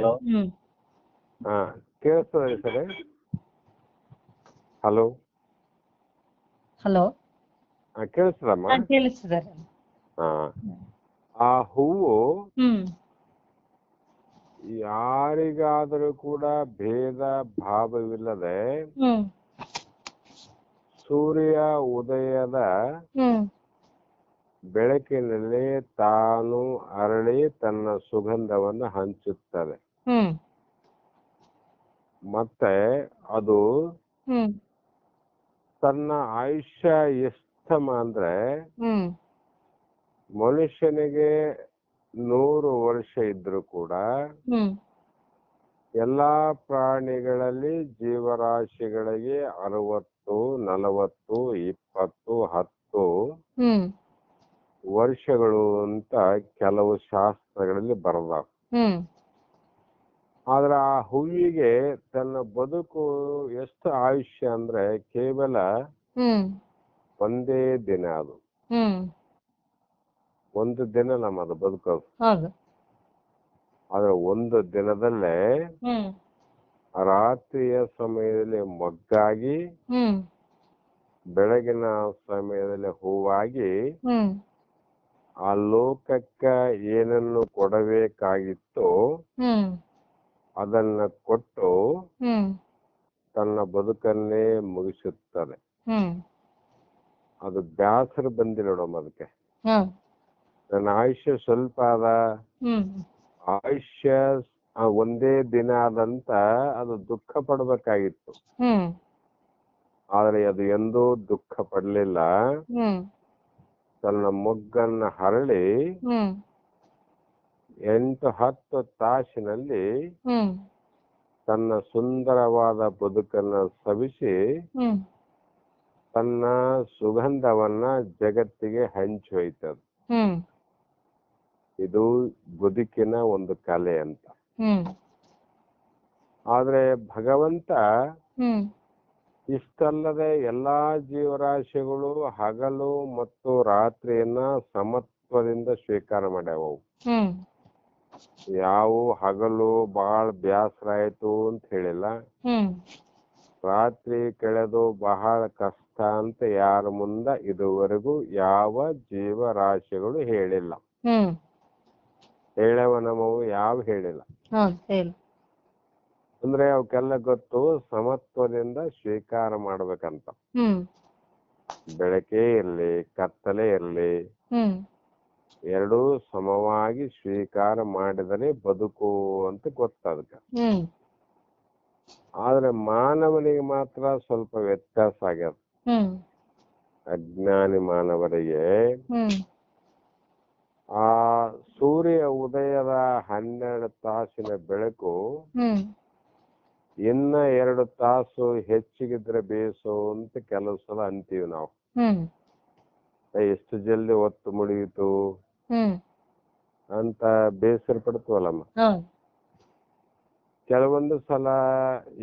Hello? ಹಾ ಕೇಳಿಸ್ತದೆ sir hello? Hello? ಹಾ ಕೇಳಿಸ್ತದಮ್ಮ ಕೇಳಿಸ್ತಿದ್ದಾರೆ ಹಾ. ಆ ಹೂವು ಯಾರಿಗಾದರೂ ಕೂಡ ಭೇದ ಭಾವವಿಲ್ಲದೆ ಹ್ಮ್. ಸೂರ್ಯ ಉದಯದ ಹ್ಮ್. ಬೆಳಕಿನಲ್ಲಿ ತಾನು ಅರಳಿ ತನ್ನ ಸುಗಂಧವನ್ನು ಹಂಚುತ್ತದೆ. ಮತ್ತೆ ಅದು ತನ್ನ ಆಯುಷ್ಯ ಎಷ್ಟಮ ಅಂದ್ರೆ ಮನುಷ್ಯನಿಗೆ ನೂರು ವರ್ಷ ಇದ್ರು ಕೂಡ ಎಲ್ಲಾ ಪ್ರಾಣಿಗಳಲ್ಲಿ ಜೀವರಾಶಿಗಳಿಗೆ ಅರವತ್ತು ನಲವತ್ತು ಇಪ್ಪತ್ತು ಹತ್ತು ವರ್ಷಗಳು ಅಂತ ಕೆಲವು ಶಾಸ್ತ್ರಗಳಲ್ಲಿ ಬರದ. ಆದ್ರೆ ಆ ಹೂವಿಗೆ ತನ್ನ ಬದುಕು ಎಷ್ಟು ಆಯುಷ್ಯ ಅಂದ್ರೆ ಕೇವಲ ಒಂದೇ ದಿನ ಅದು. ಒಂದು ದಿನ ನಮ್ಮದು ಬದುಕೋದು. ಆದ್ರೆ ಒಂದು ದಿನದಲ್ಲೇ ರಾತ್ರಿಯ ಸಮಯದಲ್ಲಿ ಮೊಗ್ಗಾಗಿ ಬೆಳಗಿನ ಸಮಯದಲ್ಲಿ ಹೂವಾಗಿ ಆ ಲೋಕಕ್ಕ ಏನನ್ನು ಕೊಡಬೇಕಾಗಿತ್ತು ಅದನ್ನ ಕೊಟ್ಟು ಹ್ಮ್. ತನ್ನ ಬದುಕನ್ನೇ ಮುಗಿಸುತ್ತದೆ ಹ್ಮ್. ಅದು ಬ್ಯಾಸರ ಬಂದಿಲ್ಲ ನೋಡಮ್ಮ ಅದಕ್ಕೆ. ಹ್ಮ್ ನನ್ನ ಆಯುಷ್ಯ ಸ್ವಲ್ಪ ಅದ. ಹ್ಮ್. ಆಯುಷ್ಯ ಆ ಒಂದೇ ದಿನ ಆದಂತ ಅದು ದುಃಖ ಪಡ್ಬೇಕಾಗಿತ್ತು. ಹ್ಮ್. ಆದ್ರೆ ಅದು ಎಂದೂ ದುಃಖ ಪಡ್ಲಿಲ್ಲ. ಹ್ಮ್. ತನ್ನ ಮೊಗ್ಗನ್ನ ಹರಳಿ ಹ್ಮ್. ಎಂಟು ಹತ್ತು ತಾಸಿನಲ್ಲಿ ತನ್ನ ಸುಂದರವಾದ ಬದುಕನ್ನ ಸವಿಸಿ ತನ್ನ ಸುಗಂಧವನ್ನ ಜಗತ್ತಿಗೆ ಹಂಚಿ ಹೋಯ್ತದ ಇದು ಬದುಕಿನ ಒಂದು ಕಲೆ ಅಂತ. ಹ್ಮ್. ಆದ್ರೆ ಭಗವಂತ ಇಷ್ಟಲ್ಲದೆ ಎಲ್ಲಾ ಜೀವರಾಶಿಗಳು ಹಗಲು ಮತ್ತು ರಾತ್ರಿಯನ್ನ ಸಮತ್ವದಿಂದ ಸ್ವೀಕಾರ ಮಾಡ್ಯಾವವು. ಯಾವ ಹಗಲು ಬಾಳ ಬ್ಯಾಸರ ಆಯ್ತು ಅಂತ ಹೇಳಿಲ್ಲ. ಹ್ಮ್. ರಾತ್ರಿ ಕಳೆದು ಬಹಳ ಕಷ್ಟ ಅಂತ ಯಾರ ಮುಂದ ಇದುವರೆಗೂ ಯಾವ ಜೀವರಾಶಿಗಳು ಹೇಳಿಲ್ಲ. ಹ್ಮ್. ಹೇಳವ ನಮ್ಮವು ಯಾವ ಹೇಳಿಲ್ಲ. ಹೌದು ಹೇಳಿ. ಅಂದ್ರೆ ಅವಕ್ಕೆಲ್ಲ ಗೊತ್ತು ಸಮತ್ವದಿಂದ ಸ್ವೀಕಾರ ಮಾಡ್ಬೇಕಂತ. ಹ್ಮ್. ಬೆಳಕೇ ಇರ್ಲಿ ಕತ್ತಲೆ ಇರ್ಲಿ ಹ್ಮ್. ಎರಡೂ ಸಮವಾಗಿ ಸ್ವೀಕಾರ ಮಾಡಿದರೆ ಬದುಕು ಅಂತ ಗೊತ್ತದಕ್ಕೆ ಆದ್ರೆ ಮಾನವನಿಗೆ ಮಾತ್ರ ಸ್ವಲ್ಪ ವ್ಯತ್ಯಾಸ ಆಗ್ಯದ. ಅಜ್ಞಾನಿ ಮಾನವರಿಗೆ ಆ ಸೂರ್ಯ ಉದಯದ ಹನ್ನೆರಡು ತಾಸಿನ ಬೆಳಕು ಇನ್ನ ಎರಡು ತಾಸು ಹೆಚ್ಚಿಗಿದ್ರೆ ಬೇಸು ಅಂತ ಕೆಲವು ಸಲ ಅಂತೀವಿ ನಾವು. ಎಷ್ಟು ಜಲ್ದಿ ಹೊತ್ತು ಮುಡಿಯಿತು ಅಂತ ಬೇಸರ ಪಡ್ತೀವಲ್ಲಮ್ಮ ಕೆಲವೊಂದು ಸಲ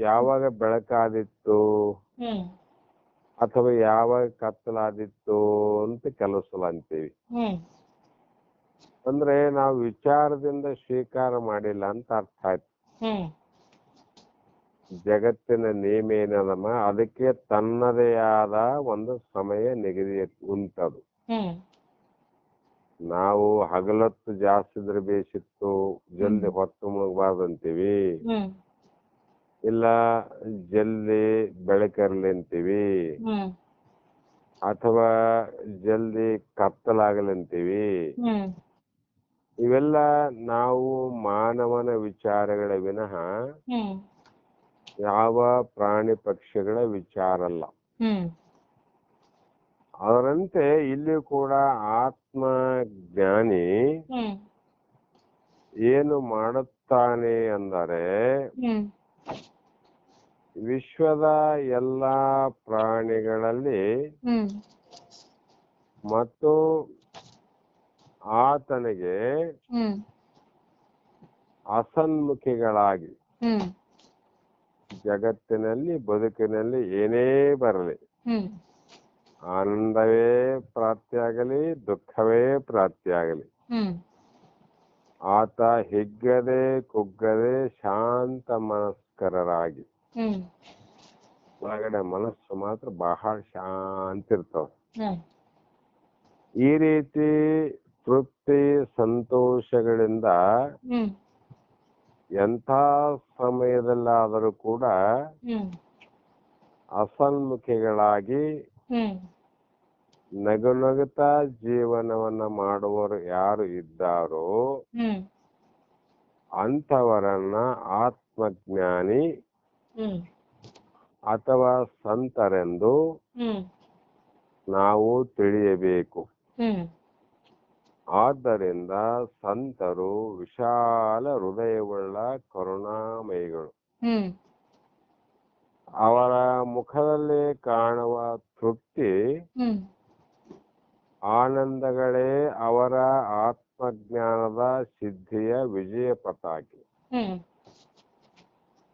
ಯಾವಾಗ ಬೆಳಕಾದಿತ್ತು ಅಥವಾ ಯಾವಾಗ ಕತ್ತಲಾದಿತ್ತು ಅಂತ ಕೆಲವು ಸಲ ಅಂತೀವಿ. ಅಂದ್ರೆ ನಾವು ವಿಚಾರದಿಂದ ಸ್ವೀಕಾರ ಮಾಡಿಲ್ಲ ಅಂತ ಅರ್ಥ ಆಯ್ತು. ಜಗತ್ತಿನ ನಿಯಮ ಏನದಮ್ಮ ಅದಕ್ಕೆ ತನ್ನದೇ ಆದ ಒಂದು ಸಮಯ ನಿಗದಿ ಉಂಟದು. ನಾವು ಹಗಲತ್ತು ಜಾಸ್ತಿ ಇದ್ರೆ ಬೇಸಿತ್ತು ಜಲ್ದಿ ಹೊತ್ತು ಮುಳುಗಬಾರ್ದು ಅಂತೀವಿ ಇಲ್ಲ ಜಲ್ದಿ ಬೆಳಕರ್ಲಿ ಅಂತೀವಿ. ಅಥವಾ ಜಲ್ದಿ ಕತ್ತಲಾಗಲಿ ಅಂತೀವಿ. ಇವೆಲ್ಲ ನಾವು ಮಾನವನ ವಿಚಾರಗಳ ವಿನಃ ಯಾವ ಪ್ರಾಣಿ ಪಕ್ಷಿಗಳ ವಿಚಾರ ಅಲ್ಲ ಅದರಂತೆ ಇಲ್ಲಿ ಕೂಡ ಆತ್ಮ ಜ್ಞಾನಿ ಏನು ಮಾಡುತ್ತಾನೆ ಅಂದರೆ ವಿಶ್ವದ ಎಲ್ಲಾ ಪ್ರಾಣಿಗಳಲ್ಲಿ ಮತ್ತು ಆತನಿಗೆ ಅಸನ್ಮುಖಿಗಳಾಗಿ ಜಗತ್ತಿನಲ್ಲಿ ಬದುಕಿನಲ್ಲಿ ಏನೇ ಬರಲಿ ಆನಂದವೇ ಪ್ರಾಪ್ತಿಯಾಗಲಿ ದುಃಖವೇ ಪ್ರಾಪ್ತಿಯಾಗಲಿ. ಆತ ಹಿಗ್ಗದೆ ಕುಗ್ಗದೆ ಶಾಂತ ಮನಸ್ಕರರಾಗಿ. ಒಳಗಡೆ ಮನಸ್ಸು ಮಾತ್ರ ಬಹಳ ಶಾಂತಿ ಇರ್ತಾವ ಈ ರೀತಿ ತೃಪ್ತಿ ಸಂತೋಷಗಳಿಂದ ಎಂಥ ಸಮಯದಲ್ಲಾದರೂ ಕೂಡ ಅಸನ್ಮುಖಿಗಳಾಗಿ ನಗು ನಗುತ್ತಾ ಜೀವನವನ್ನ ಮಾಡುವವರು ಯಾರು ಇದ್ದಾರೋ ಅಂತವರನ್ನ ಆತ್ಮಜ್ಞಾನಿ ಅಥವಾ ಸಂತರೆಂದು ನಾವು ತಿಳಿಯಬೇಕು. ಆದ್ದರಿಂದ ಸಂತರು ವಿಶಾಲ ಹೃದಯವುಳ್ಳ ಕರುಣಾಮಯಿಗಳು. ಅವರ ಮುಖದಲ್ಲಿ ಕಾಣುವ ತೃಪ್ತಿ ಆನಂದಗಳೇ ಅವರ ಆತ್ಮಜ್ಞಾನದ ಸಿದ್ಧಿಯ ವಿಜಯ ಪತಾಕಿ.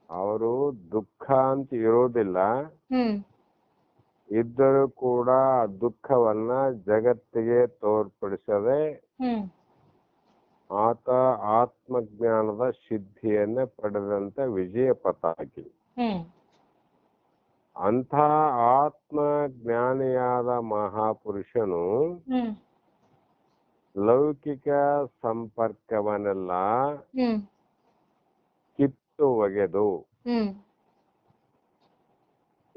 ಅವರು ದುಃಖ ಅಂತ ಇರೋದಿಲ್ಲ. ಇದ್ದರೂ ಕೂಡ ದುಃಖವನ್ನ ಜಗತ್ತಿಗೆ ತೋರ್ಪಡಿಸದೆ ಆತ ಆತ್ಮಜ್ಞಾನದ ಸಿದ್ಧಿಯನ್ನ ಪಡೆದಂತ ವಿಜಯ ಪತಾಕಿ. ಹ್ಮ್ ಆತ್ಮ ಜ್ಞಾನಿಯಾದ ಮಹಾಪುರುಷನು ಲೌಕಿಕ ಸಂಪರ್ಕವನ್ನೆಲ್ಲ ಕಿತ್ತು ಒಗೆದು ಹ್ಮ್.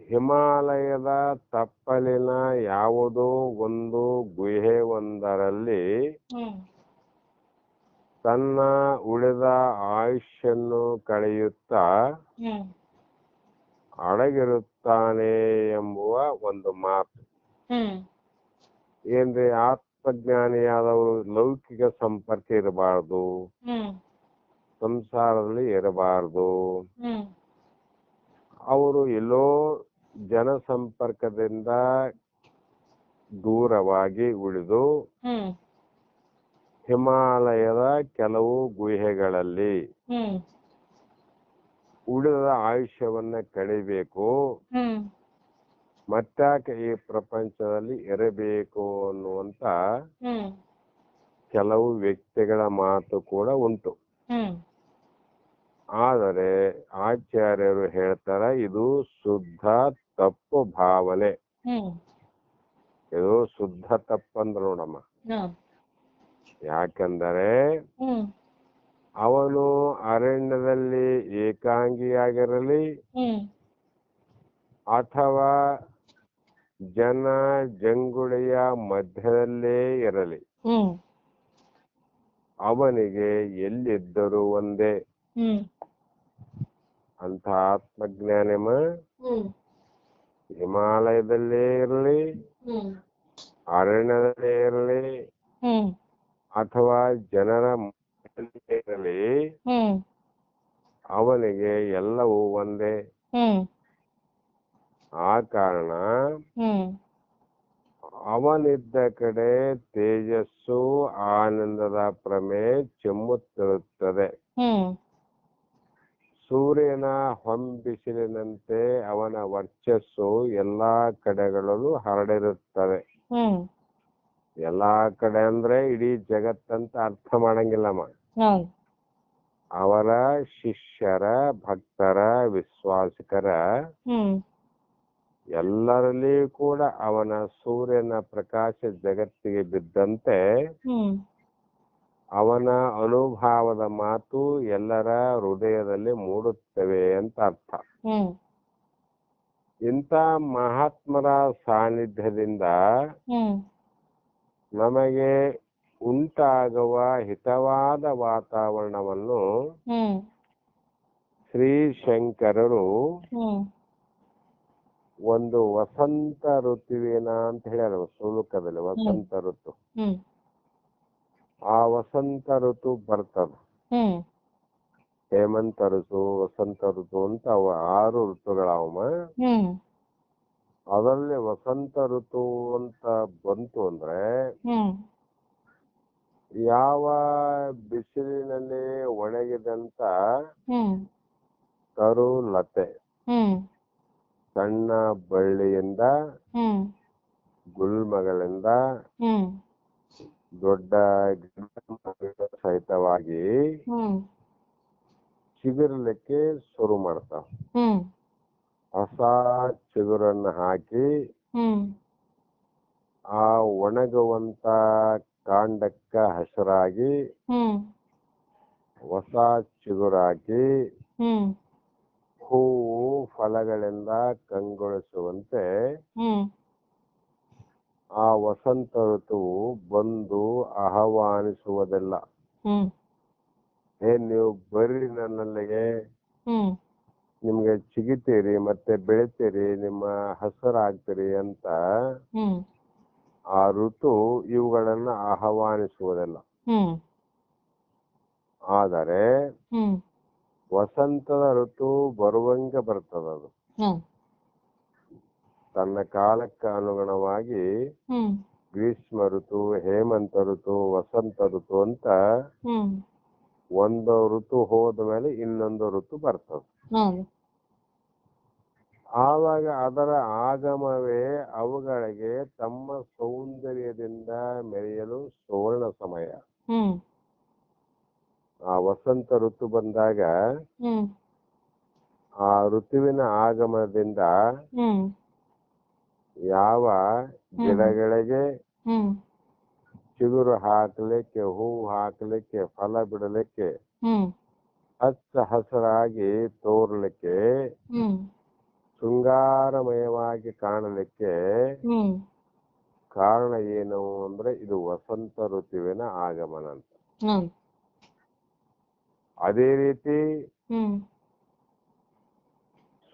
ಹಿಮಾಲಯದ ತಪ್ಪಲಿನ ಯಾವುದೋ ಒಂದು ಗುಹೆ ಒಂದರಲ್ಲಿ ತನ್ನ ಉಳಿದ ಆಯುಷ್ಯನ್ನು ಕಳೆಯುತ್ತಾ ಅಡಗಿರುತ್ತಾನೆ ಎಂಬುವ ಒಂದು ಮಾತು. ಏನ್ರಿ? ಆತ್ಮಜ್ಞಾನಿಯಾದವರು ಲೌಕಿಕ ಸಂಪರ್ಕ ಇರಬಾರ್ದು. ಸಂಸಾರದಲ್ಲಿ ಇರಬಾರ್ದು. ಅವರು ಎಲ್ಲೋ ಜನ ಸಂಪರ್ಕದಿಂದ ದೂರವಾಗಿ ಉಳಿದು ಹ್ಮ್. ಹಿಮಾಲಯದ ಕೆಲವು ಗುಹೆಗಳಲ್ಲಿ ಉಳಿದ ಆಯುಷ್ಯವನ್ನ ಕಳಿಬೇಕು. ಮತ್ತಾಕೆ ಈ ಪ್ರಪಂಚದಲ್ಲಿ ಇರಬೇಕು ಅನ್ನುವಂತ ಕೆಲವು ವ್ಯಕ್ತಿಗಳ ಮಾತು ಕೂಡ ಉಂಟು. ಆದರೆ ಆಚಾರ್ಯರು ಹೇಳ್ತಾರ ಇದು ಶುದ್ಧ ತಪ್ಪು ಭಾವನೆ. ಇದು ಶುದ್ಧ ತಪ್ಪಂದ್ರ ನೋಡಮ್ಮ. ಯಾಕಂದರೆ ಅವನು ಅರಣ್ಯದಲ್ಲಿ ಏಕಾಂಗಿಯಾಗಿರಲಿ ಅಥವಾ ಜನ ಜಂಗುಳಿಯ ಮಧ್ಯದಲ್ಲೇ ಇರಲಿ. ಅವನಿಗೆ ಎಲ್ಲಿದ್ದರೂ ಒಂದೇ. ಅಂತ ಆತ್ಮಜ್ಞಾನಮ ಹ್ಮ್. ಹಿಮಾಲಯದಲ್ಲೇ ಇರಲಿ ಅರಣ್ಯದಲ್ಲೇ ಇರಲಿ ಅಥವಾ ಜನರ ಇರಲಿ ಹ್ಮ್. ಅವನಿಗೆ ಎಲ್ಲವೂ ಒಂದೇ. ಹ್ಮ್. ಆ ಕಾರಣ ಹ್ಮ್. ಅವನಿದ್ದ ಕಡೆ ತೇಜಸ್ಸು ಆನಂದದ ಪ್ರಮೆ ಚಿಮ್ಮುತ್ತಿರುತ್ತದೆ. ಸೂರ್ಯನ ಹೊಂಬಿಸಿಲಿನಂತೆ ಅವನ ವರ್ಚಸ್ಸು ಎಲ್ಲಾ ಕಡೆಗಳಲ್ಲೂ ಹರಡಿರುತ್ತದೆ. ಎಲ್ಲಾ ಕಡೆ ಅಂದ್ರೆ ಇಡೀ ಜಗತ್ತಂತ ಅರ್ಥ ಮಾಡಂಗಿಲ್ಲಮ್ಮ. ಹೌದು. ಅವರ ಶಿಷ್ಯರ ಭಕ್ತರ ವಿಶ್ವಾಸಿಕರ ಹ್ಮ್. ಎಲ್ಲರಲ್ಲಿ ಕೂಡ ಅವನ ಸೂರ್ಯನ ಪ್ರಕಾಶ ಜಗತ್ತಿಗೆ ಬಿದ್ದಂತೆ ಹ್ಮ್. ಅವನ ಅನುಭಾವದ ಮಾತು ಎಲ್ಲರ ಹೃದಯದಲ್ಲಿ ಮೂಡುತ್ತವೆ ಅಂತ ಅರ್ಥ. ಹ್ಮ್. ಇಂಥ ಮಹಾತ್ಮರ ಸಾನ್ನಿಧ್ಯದಿಂದ ಹ್ಮ್. ನಮಗೆ ಉಂಟಾಗುವ ಹಿತವಾದ ವಾತಾವರಣವನ್ನು ಶ್ರೀ ಶಂಕರರು ಒಂದು ವಸಂತ ಋತುವಿನ ಅಂತ ಹೇಳ್ಯಾರ ಸುಲುಕದಲ್ಲಿ ವಸಂತ ಋತು. ಆ ವಸಂತ ಋತು ಬರ್ತದ. ಹ್ಮ್. ಹೇಮಂತ ಋತು ವಸಂತ ಋತು ಅಂತ ಅವ ಆರು ಋತುಗಳವಮ್ಮ. ಅದರಲ್ಲಿ ವಸಂತ ಋತು ಅಂತ ಬಂತು ಅಂದ್ರೆ ಯಾವ ಬಿಸಿಲಿನಲ್ಲಿ ಒಣಗಿದಂತ ಕರು ಲತೆ ಹ್ಮ್. ಸಣ್ಣ ಬಳ್ಳಿಯಿಂದ ಗುಲ್ಮಗಳಿಂದ ದೊಡ್ಡ ಸಹಿತವಾಗಿ ಚಿಗುರ್ಲಿಕ್ಕೆ ಶುರು ಮಾಡ್ತಾವ. ಹೊಸ ಚಿಗುರನ್ನ ಹಾಕಿ ಆ ಒಣಗುವಂತ ಕಾಂಡಕ್ಕ ಹಸರಾಗಿ ಹೊಸ ಚಿಗುರಾಕಿ ಹ್ಮ್. ಹೂವು ಫಲಗಳಿಂದ ಕಂಗೊಳಿಸುವಂತೆ ಆ ವಸಂತ ಋತುವು ಬಂದು ಆಹ್ವಾನಿಸುವುದಿಲ್ಲ. ಏನ್ ನೀವು ಬರ್ರಿ ನನ್ನಲ್ಲಿಗೆ ನಿಮ್ಗೆ ಚಿಗಿತೀರಿ ಮತ್ತೆ ಬೆಳಿತೀರಿ ನಿಮ್ಮ ಹಸರಾಗ್ತೀರಿ ಅಂತ ಆ ಋತು ಇವುಗಳನ್ನ ಆಹ್ವಾನಿಸುವುದಿಲ್ಲ. ಆದರೆ ವಸಂತದ ಋತು ಬರುವಂಗೆ ಬರ್ತದದು ಅದು. ತನ್ನ ಕಾಲಕ್ಕೆ ಅನುಗುಣವಾಗಿ ಗ್ರೀಷ್ಮ ಋತು ಹೇಮಂತ ಋತು ವಸಂತ ಋತು ಅಂತ ಒಂದು ಋತು ಹೋದ ಮೇಲೆ ಇನ್ನೊಂದು ಋತು ಬರ್ತದೆ. ಆವಾಗ ಅದರ ಆಗಮವೇ ಅವುಗಳಿಗೆ ತಮ್ಮ ಸೌಂದರ್ಯದಿಂದ ಮೆರೆಯಲು ಸುವರ್ಣ ಸಮಯ. ಆ ವಸಂತ ಋತು ಬಂದಾಗ ಆ ಋತುವಿನ ಆಗಮನದಿಂದ ಯಾವ ಗಿಡಗಳಿಗೆ ಚಿಗುರು ಹಾಕಲಿಕ್ಕೆ ಹೂವು ಹಾಕಲಿಕ್ಕೆ ಫಲ ಬಿಡಲಿಕ್ಕೆ ಹಚ್ಚ ಹಸರಾಗಿ ತೋರ್ಲಿಕ್ಕೆ ಶೃಂಗಾರಮಯವಾಗಿ ಕಾಣಲಿಕ್ಕೆ ಕಾರಣ ಏನು ಅಂದ್ರೆ ಇದು ವಸಂತ ಋತುವಿನ ಆಗಮನ ಅಂತ. ಅದೇ ರೀತಿ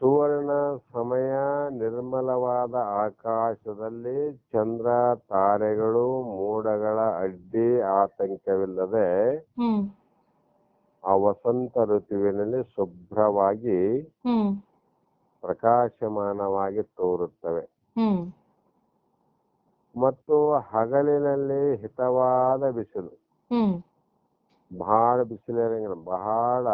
ಸುವರ್ಣ ಸಮಯ ನಿರ್ಮಲವಾದ ಆಕಾಶದಲ್ಲಿ ಚಂದ್ರ ತಾರೆಗಳು ಮೋಡಗಳ ಅಡ್ಡಿ ಆತಂಕವಿಲ್ಲದೆ ಆ ವಸಂತ ಋತುವಿನಲ್ಲಿ ಶುಭ್ರವಾಗಿ ಪ್ರಕಾಶಮಾನವಾಗಿ ತೋರುತ್ತವೆ. ಮತ್ತು ಹಗಲಿನಲ್ಲಿ ಹಿತವಾದ ಬಿಸಿಲು. ಬಹಳ ಬಿಸಿಲಿರಂಗಿಲ್ಲ ಬಹಳ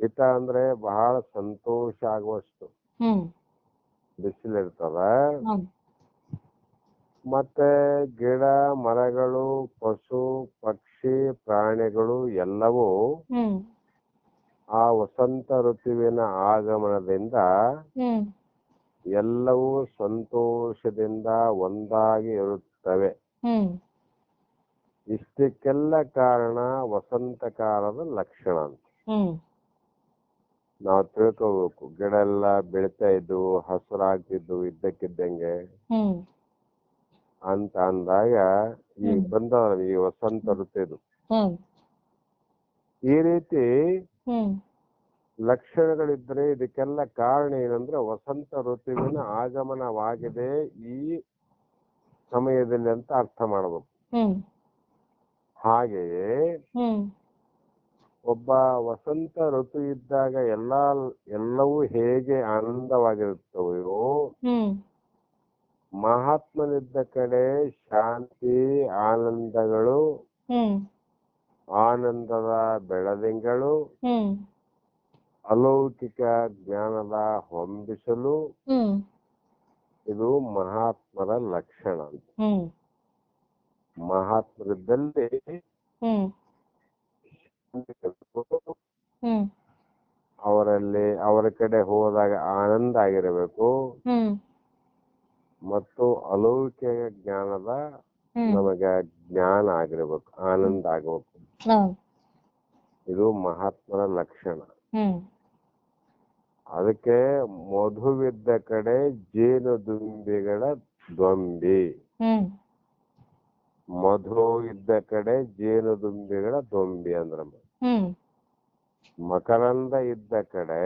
ಹಿತ ಅಂದ್ರೆ ಬಹಳ ಸಂತೋಷ ಆಗುವಷ್ಟು. ಬಿಸಿಲಿರ್ತದ. ಮತ್ತೆ ಗಿಡ ಮರಗಳು ಪಶು ಪಕ್ಷಿ ಪ್ರಾಣಿಗಳು ಎಲ್ಲವೂ ಆ ವಸಂತ ಋತುವಿನ ಆಗಮನದಿಂದ ಹ್ಮ್. ಎಲ್ಲವೂ ಸಂತೋಷದಿಂದ ಒಂದಾಗಿ ಇರುತ್ತವೆ. ಹ್ಮ್. ಇಷ್ಟಕ್ಕೆಲ್ಲ ಕಾರಣ ವಸಂತ ಕಾಲದ ಲಕ್ಷಣ ಅಂತ. ಹ್ಮ್. ನಾವು ತಿಳ್ಕೋಬೇಕು. ಗಿಡ ಎಲ್ಲ ಬೆಳಿತಾ ಇದ್ವು ಹಸುರಾಗ್ತಿದ್ವು ಇದ್ದಕ್ಕಿದ್ದಂಗೆ. ಹ್ಮ್. ಅಂತ ಅಂದಾಗ ಈಗ ಹ್ಮ್. ಬಂದ ಈ ವಸಂತ ಋತು ಹ್ಮ್. ಈ ರೀತಿ ಲಕ್ಷಣಗಳಿದ್ರೆ ಇದಕ್ಕೆಲ್ಲ ಕಾರಣ ಏನಂದ್ರೆ ವಸಂತ ಋತುವಿನ ಆಗಮನವಾಗಿದೆ ಈ ಸಮಯದಲ್ಲಿ ಅಂತ ಅರ್ಥ ಮಾಡಬೇಕು ಹಾಗೆಯೇ ಒಬ್ಬ ವಸಂತ ಋತು ಇದ್ದಾಗ ಎಲ್ಲ ಎಲ್ಲವೂ ಹೇಗೆ ಆನಂದವಾಗಿರುತ್ತವೆಯೋ ಮಹಾತ್ಮನಿದ್ದ ಕಡೆ ಶಾಂತಿ ಆನಂದಗಳು ಆನಂದದ ಬೆಳದಿಂಗಳು ಅಲೌಕಿಕ ಜ್ಞಾನದ ಹೊಂಬಿಸಲು ಇದು ಮಹಾತ್ಮರ ಲಕ್ಷಣ ಅಂತ. ಮಹಾತ್ಮರಿದ್ದಲ್ಲಿ ಅವರಲ್ಲಿ ಅವರ ಕಡೆ ಹೋದಾಗ ಆನಂದ ಆಗಿರಬೇಕು. ಮತ್ತು ಅಲೌಕಿಕ ಜ್ಞಾನದ ನಮಗೆ ಜ್ಞಾನ ಆಗಿರ್ಬೇಕು ಆನಂದ ಆಗಬೇಕು. ಇದು ಮಹಾತ್ಮರ ಲಕ್ಷಣ. ಹ್ಮ್. ಅದಕ್ಕೆ ಮಧುವಿದ್ದ ಕಡೆ ಜೇನು ದುಂಬಿಗಳ ದೊಂಬಿ ಮಧು ಇದ್ದ ಕಡೆ ಜೇನು ದುಂಬಿಗಳ ದೊಂಬಿ ಅಂದ್ರ ಮಕರಂದ ಇದ್ದ ಕಡೆ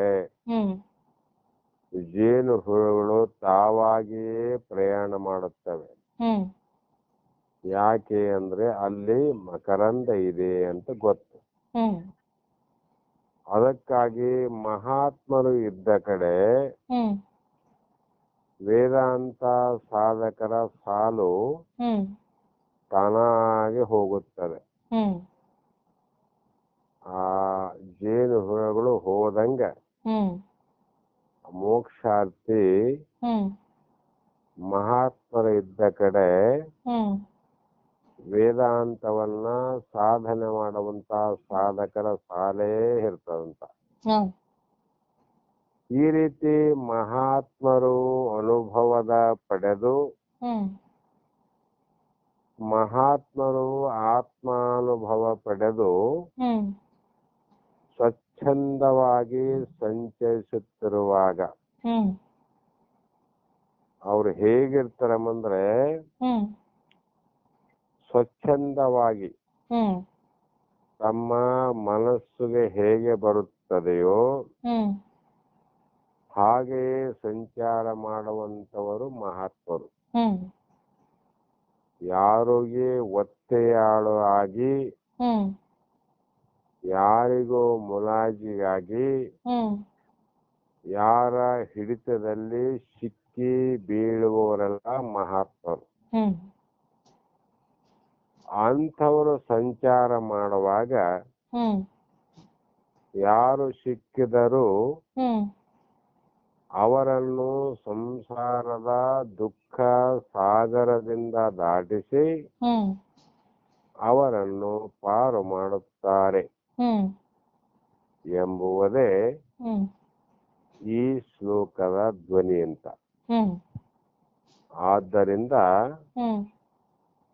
ಜೇನು ಹುಳುಗಳು ತಾವಾಗಿಯೇ ಪ್ರಯಾಣ ಮಾಡುತ್ತವೆ. ಯಾಕೆ ಅಂದ್ರೆ ಅಲ್ಲಿ ಮಕರಂದ ಇದೆ ಅಂತ ಗೊತ್ತು. ಅದಕ್ಕಾಗಿ ಮಹಾತ್ಮರು ಇದ್ದ ಕಡೆ ವೇದಾಂತ ಸಾಧಕರ ಸಾಲು ತಾನಾಗೆ ಹೋಗುತ್ತದೆ. ಆ ಜೇನು ಹುಳಗಳು ಹೋದಂಗ ಮೋಕ್ಷಾರ್ಥಿ ಮಹಾತ್ಮರು ಇದ್ದ ಕಡೆ ವೇದಾಂತವನ್ನ ಸಾಧನೆ ಮಾಡುವಂತ ಸಾಧಕರ ಸಾಲೇ ಇರ್ತದಂತ. ಈ ರೀತಿ ಮಹಾತ್ಮರು ಅನುಭವದ ಪಡೆದು ಮಹಾತ್ಮರು ಆತ್ಮಾನುಭವ ಪಡೆದು ಸ್ವಚ್ಛಂದವಾಗಿ ಸಂಚರಿಸುತ್ತಿರುವಾಗ ಅವ್ರು ಹೇಗಿರ್ತಾರಂದ್ರೆ ಸ್ವಚ್ಛಂದವಾಗಿ ತಮ್ಮ ಮನಸ್ಸಿಗೆ ಹೇಗೆ ಬರುತ್ತದೆಯೋ ಹಾಗೆಯೇ ಸಂಚಾರ ಮಾಡುವಂತವರು ಮಹಾತ್ಮರು. ಯಾರಿಗೆ ಒತ್ತೆಯಾಳು ಆಗಿ ಯಾರಿಗೋ ಮುಲಾಜಿಗಾಗಿ ಯಾರ ಹಿಡಿತದಲ್ಲಿ ಸಿಕ್ಕಿ ಬೀಳುವವರೆಲ್ಲ ಮಹಾತ್ಮರು. ಅಂಥವರು ಸಂಚಾರ ಮಾಡುವಾಗ ಯಾರು ಸಿಕ್ಕಿದರೂ ಅವರನ್ನು ಸಂಸಾರದ ದುಃಖ ಸಾಗರದಿಂದ ದಾಟಿಸಿ ಅವರನ್ನು ಪಾರು ಮಾಡುತ್ತಾರೆ ಎಂಬುವುದೇ ಈ ಶ್ಲೋಕದ ಧ್ವನಿ ಅಂತ. ಆದ್ದರಿಂದ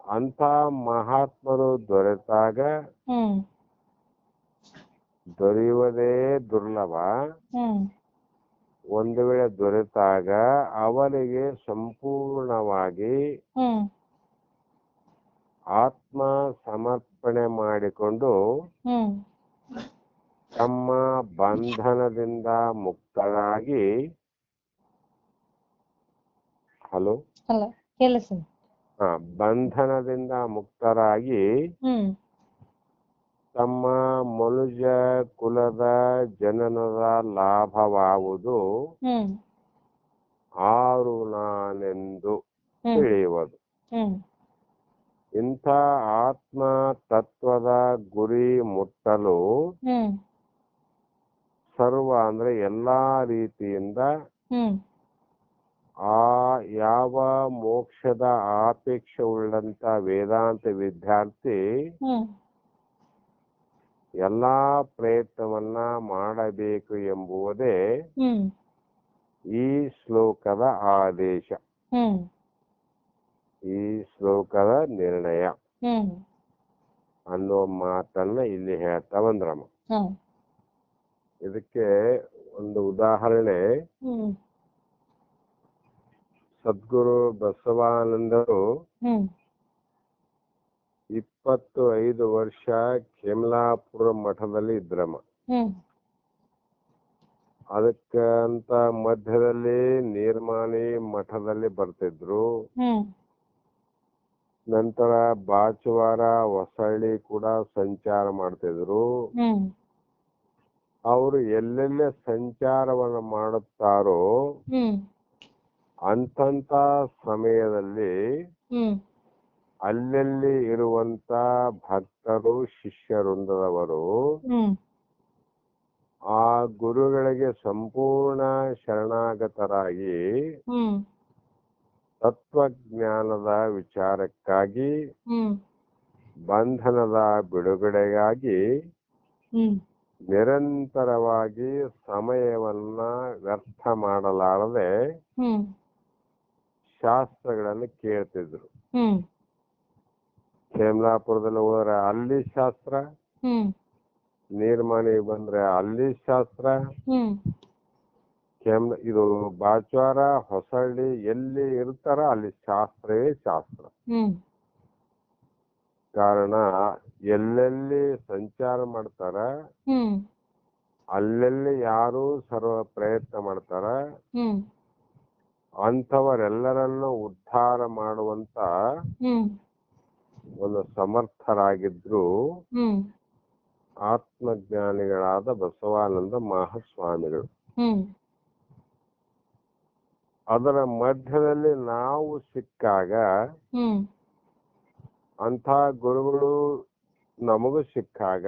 ಅಂಥ ಮಹಾತ್ಮರು ದೊರೆತಾಗ ದೊರೆಯುವುದೇ ದುರ್ಲಭ. ಒಂದು ವೇಳೆ ದೊರೆತಾಗ ಅವರಿಗೆ ಸಂಪೂರ್ಣವಾಗಿ ಆತ್ಮ ಸಮರ್ಪಣೆ ಮಾಡಿಕೊಂಡು ತಮ್ಮ ಬಂಧನದಿಂದ ಮುಕ್ತರಾಗಿ ಹಲೋ ಹಲೋ ಕೇಳಿಸ್ತೀನಿ ಬಂಧನದಿಂದ ಮುಕ್ತರಾಗಿ ತಮ್ಮ ಮನುಜ ಕುಲದ ಜನನದ ಲಾಭವಾಗುವುದು ಆರು ನಾನೆಂದು ತಿಳಿಯುವುದು. ಇಂಥ ಆತ್ಮ ತತ್ವದ ಗುರಿ ಮುಟ್ಟಲು ಸರ್ವ ಅಂದ್ರೆ ಎಲ್ಲಾ ರೀತಿಯಿಂದ ಆ ಯಾವ ಮೋಕ್ಷದ ಆಪೇಕ್ಷೆ ಉಳ್ಳಂತ ವೇದಾಂತ ವಿದ್ಯಾರ್ಥಿ ಎಲ್ಲಾ ಪ್ರಯತ್ನವನ್ನ ಮಾಡಬೇಕು ಎಂಬುವುದೇ ಈ ಶ್ಲೋಕದ ಆದೇಶ. ಈ ಶ್ಲೋಕದ ನಿರ್ಣಯ. ಅನ್ನೋ ಅನ್ನುವ ಮಾತನ್ನ ಇಲ್ಲಿ ಹೇಳ್ತಾ ಬಂದ್ರಮ್ಮ. ಇದಕ್ಕೆ ಒಂದು ಉದಾಹರಣೆ. ಸದ್ಗುರು ಬಸವಾನಂದರು ಇಪ್ಪತ್ತು ಐದು ವರ್ಷ ಕೆಮ್ಲಾಪುರ ಮಠದಲ್ಲಿ ಇದ್ರಮ್ಮ ಅದಕ್ಕಂತ ಮಧ್ಯದಲ್ಲಿ ನೀರ್ಮಾನಿ ಮಠದಲ್ಲಿ ಬರ್ತಿದ್ರು. ನಂತರ ಬಾಚುವಾರ ಹೊಸಳ್ಳಿ ಕೂಡ ಸಂಚಾರ ಮಾಡ್ತಿದ್ರು. ಅವರು ಎಲ್ಲೆಲ್ಲೇ ಸಂಚಾರವನ್ನು ಮಾಡುತ್ತಾರೋ ಅಂತಂತ ಸಮಯದಲ್ಲಿ ಅಲ್ಲಲ್ಲಿ ಇರುವಂತ ಭಕ್ತರು ಶಿಷ್ಯವೃಂದದವರು ಆ ಗುರುಗಳಿಗೆ ಸಂಪೂರ್ಣ ಶರಣಾಗತರಾಗಿ ತತ್ವಜ್ಞಾನದ ವಿಚಾರಕ್ಕಾಗಿ ಬಂಧನದ ಬಿಡುಗಡೆಗಾಗಿ ನಿರಂತರವಾಗಿ ಸಮಯವನ್ನ ವ್ಯರ್ಥ ಮಾಡಲಾರದೆ ಶಾಸ್ತ್ರಗಳನ್ನು ಕೇಳ್ತಿದ್ರು. ಕೇಮ್ಲಾಪುರದಲ್ಲಿ ಹೋದ್ರೆ ಅಲ್ಲಿ ಶಾಸ್ತ್ರ ಹ್ಮ್. ನೀರ್ಮಾಣಿಗೆ ಬಂದ್ರೆ ಅಲ್ಲಿ ಶಾಸ್ತ್ರ ಹ್ಮ್. ಕೆಮ್ ಇದು ಬಾಚ್ವಾರ ಹೊಸಳ್ಳಿ ಎಲ್ಲಿ ಇರ್ತಾರ ಅಲ್ಲಿ ಶಾಸ್ತ್ರವೇ ಶಾಸ್ತ್ರ. ಹ್ಮ್. ಕಾರಣ ಎಲ್ಲೆಲ್ಲಿ ಸಂಚಾರ ಮಾಡ್ತಾರ ಅಲ್ಲೆಲ್ಲಿ ಯಾರು ಸರ್ವ ಪ್ರಯತ್ನ ಮಾಡ್ತಾರ ಅಂಥವರೆಲ್ಲರನ್ನು ಉದ್ಧಾರ ಮಾಡುವಂತ ಒಂದು ಸಮರ್ಥರಾಗಿದ್ರು ಆತ್ಮಜ್ಞಾನಿಗಳಾದ ಬಸವಾನಂದ ಮಹಾಸ್ವಾಮಿಗಳು. ಅದರ ಮಧ್ಯದಲ್ಲಿ ನಾವು ಸಿಕ್ಕಾಗ ಹ್ಮ್. ಅಂಥ ಗುರುಗಳು ನಮಗೂ ಸಿಕ್ಕಾಗ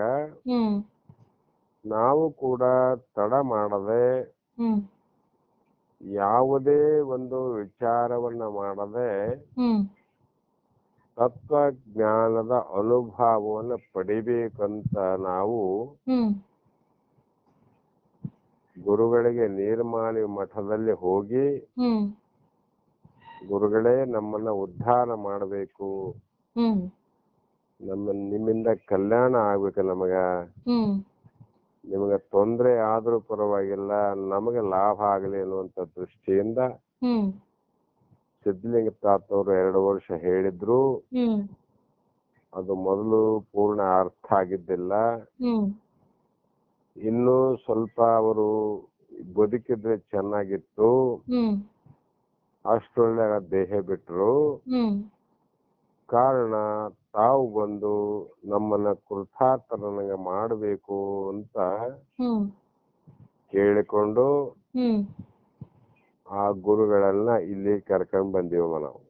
ನಾವು ಕೂಡ ತಡ ಮಾಡದೆ ಯಾವುದೇ ಒಂದು ವಿಚಾರವನ್ನ ಮಾಡದೆ ತತ್ವ ತತ್ವಜ್ಞಾನದ ಅನುಭವವನ್ನು ಪಡಿಬೇಕಂತ ನಾವು ಗುರುಗಳಿಗೆ ನೀರ್ಮಾಲಿ ಮಠದಲ್ಲಿ ಹೋಗಿ ಗುರುಗಳೇ ನಮ್ಮನ್ನ ಉದ್ಧಾರ ಮಾಡಬೇಕು. ನಮ್ಮ ನಿಮ್ಮಿಂದ ಕಲ್ಯಾಣ ಆಗ್ಬೇಕು ನಮಗ. ನಿಮಗೆ ತೊಂದರೆ ಆದ್ರೂ ಪರವಾಗಿಲ್ಲ ನಮಗೆ ಲಾಭ ಆಗಲಿ ಅನ್ನುವಂತ ದೃಷ್ಟಿಯಿಂದ ಸಿದ್ಧಲಿಂಗ ತಾತವರು ಎರಡು ವರ್ಷ ಹೇಳಿದ್ರು. ಅದು ಮೊದಲು ಪೂರ್ಣ ಅರ್ಥ ಆಗಿದ್ದಿಲ್ಲ. ಇನ್ನು ಸ್ವಲ್ಪ ಅವರು ಬದುಕಿದ್ರೆ ಚೆನ್ನಾಗಿತ್ತು. ಅಷ್ಟೊಳ್ಳೆ ದೇಹ ಬಿಟ್ರು. ಕಾರಣ ತಾವು ಬಂದು ನಮ್ಮನ್ನ ಕೃತಾರ್ಥರನ್ನಾಗ ಮಾಡಬೇಕು ಅಂತ ಕೇಳಿಕೊಂಡು ಆ ಗುರುಗಳನ್ನ ಇಲ್ಲಿ ಕರ್ಕೊಂಡ್ ಬಂದಿವ ನಾವು.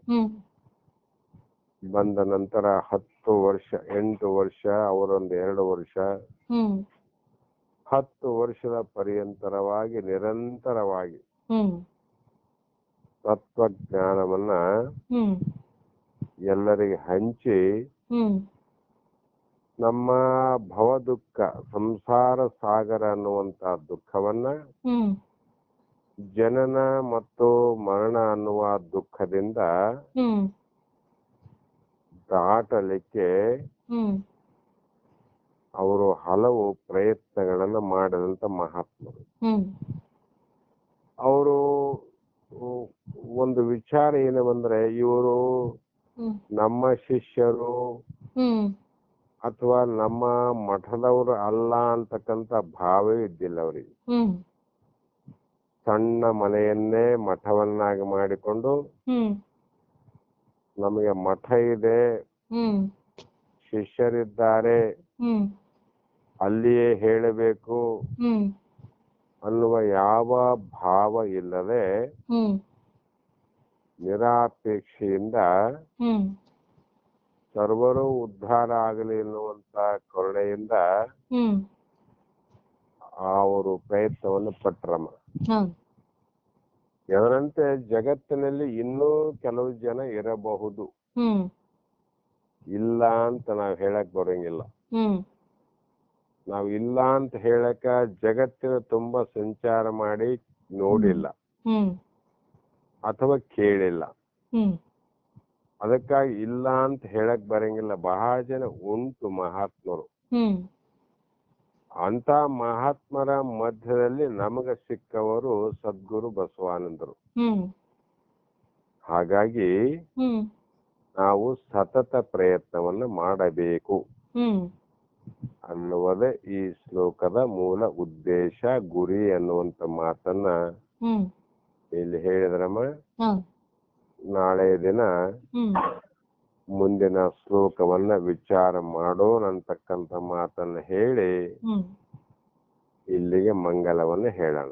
ಬಂದ ನಂತರ ಹತ್ತು ವರ್ಷ ಎಂಟು ವರ್ಷ ಅವರೊಂದು ಎರಡು ವರ್ಷ. ಹತ್ತು ವರ್ಷದ ಪರ್ಯಂತರವಾಗಿ ನಿರಂತರವಾಗಿ ತತ್ವಜ್ಞಾನವನ್ನ ಎಲ್ಲರಿಗೆ ಹಂಚಿ ನಮ್ಮ ಭವ ದುಃಖ ಸಂಸಾರ ಸಾಗರ ಅನ್ನುವಂತ ದುಃಖವನ್ನ ಜನನ ಮತ್ತು ಮರಣ ಅನ್ನುವ ದುಃಖದಿಂದ ದಾಟಲಿಕ್ಕೆ ಅವರು ಹಲವು ಪ್ರಯತ್ನಗಳನ್ನ ಮಾಡಿದಂತ ಮಹಾತ್ಮರು. ಅವರು ಒಂದು ವಿಚಾರ ಏನು ಬಂದ್ರೆ ಇವರು ನಮ್ಮ ಶಿಷ್ಯರು ಹ್ಮ್. ಅಥವಾ ನಮ್ಮ ಮಠದವರು ಅಲ್ಲ ಅಂತಕ್ಕಂತ ಭಾವ ಇದ್ದಿಲ್ಲ ಅವರಿಗೆ. ಸಣ್ಣ ಮನೆಯನ್ನೇ ಮಠವನ್ನಾಗಿ ಮಾಡಿಕೊಂಡು ಹ್ಮ್. ನಮಗೆ ಮಠ ಇದೆ. ಹ್ಮ್. ಶಿಷ್ಯರಿದ್ದಾರೆ. ಹ್ಮ್. ಅಲ್ಲಿಯೇ ಹೇಳಬೇಕು ಹ್ಮ್. ಅನ್ನುವ ಯಾವ ಭಾವ ಇಲ್ಲದೆ ನಿರಾಪೇಕ್ಷೆಯಿಂದ ಸರ್ವರು ಉದ್ಧಾರ ಆಗಲಿ ಎನ್ನುವಂತ ಕರುಣೆಯಿಂದ ಅವರು ಪ್ರಯತ್ನವನ್ನು ಪಟ್ರಮ್ಮ. ಅದರಂತೆ ಜಗತ್ತಿನಲ್ಲಿ ಇನ್ನೂ ಕೆಲವು ಜನ ಇರಬಹುದು. ಇಲ್ಲ ಅಂತ ನಾವ್ ಹೇಳಕ್ ಬರಂಗಿಲ್ಲ. ಹ್ಮ್. ನಾವ್ ಇಲ್ಲ ಅಂತ ಹೇಳಕ ಜಗತ್ತಿನ ತುಂಬಾ ಸಂಚಾರ ಮಾಡಿ ನೋಡಿಲ್ಲ. ಅಥವಾ ಕೇಳಿಲ್ಲ. ಅದಕ್ಕಾಗಿ ಇಲ್ಲ ಅಂತ ಹೇಳಕ್ ಬರಂಗಿಲ್ಲ. ಬಹಳ ಜನ ಉಂಟು ಮಹಾತ್ಮರು. ಅಂತ ಮಹಾತ್ಮರ ಮಧ್ಯದಲ್ಲಿ ನಮಗ ಸಿಕ್ಕವರು ಸದ್ಗುರು ಬಸವಾನಂದರು. ಹಾಗಾಗಿ ನಾವು ಸತತ ಪ್ರಯತ್ನವನ್ನ ಮಾಡಬೇಕು. ಅನ್ನುವುದೇ ಈ ಶ್ಲೋಕದ ಮೂಲ ಉದ್ದೇಶ ಗುರಿ ಅನ್ನುವಂತ ಮಾತನ್ನ ಇಲ್ಲಿ ಹೇಳಿದ್ರಮ್ಮ ನಾಳೆ ದಿನ ಮುಂದಿನ ಶ್ಲೋಕವನ್ನ ವಿಚಾರ ಮಾಡೋಣ ಅಂತಕ್ಕಂತ ಮಾತನ್ನ ಹೇಳಿ ಇಲ್ಲಿಗೆ ಮಂಗಲವನ್ನ ಹೇಳೋಣ.